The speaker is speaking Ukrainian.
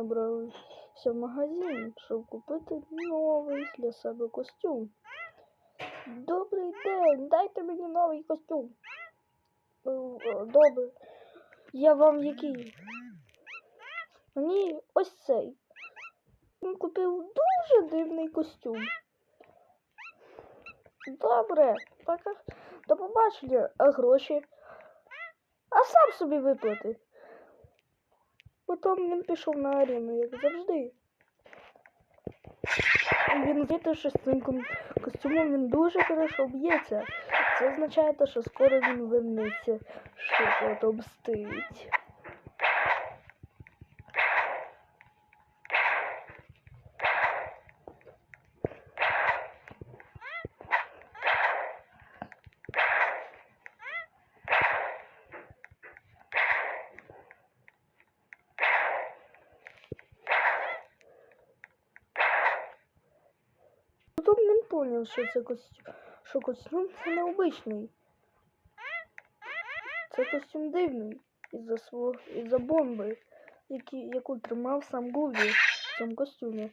набрався в магазин, щоб купити новий для себе костюм. Добрий день, дайте мені новий костюм. «Е, е, Добре. Я вам який? Мені ось цей. Він купив дуже дивний костюм. Добре, пока. До побачення, а гроші. А сам собі виплати. Потім він пішов на арену, як завжди. Він що з цим костюмом він дуже хорошо б'ється. Це означає, що скоро він вернеться, щоб отомстить. Потім він поняв, що це костюм, що костюм це необичний. Це костюм дивний із-за свого із-за бомби, які, яку тримав сам Гуві в цьому костюмі.